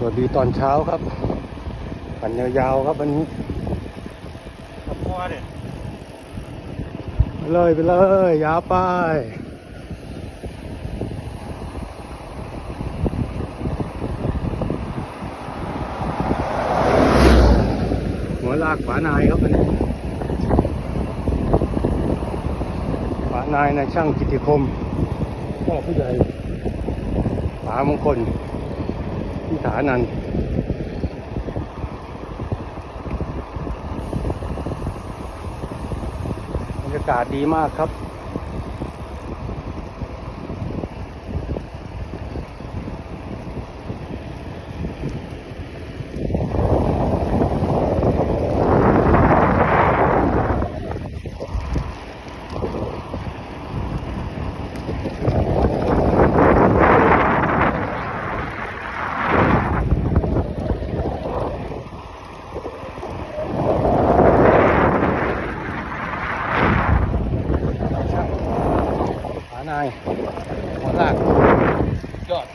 สวัสดีตอนเช้าครับปั่นยาวๆครับวันนี้กับพ่อเนี่ยไปเลยไปเลยยาวไปหัวลากฝานายครับวันนี้ฝานายนายช่างกิติคมพ่อผู้ใหญ่ฝามงคล พิสานันบรรยากาศดีมากครับายหัวลากยอด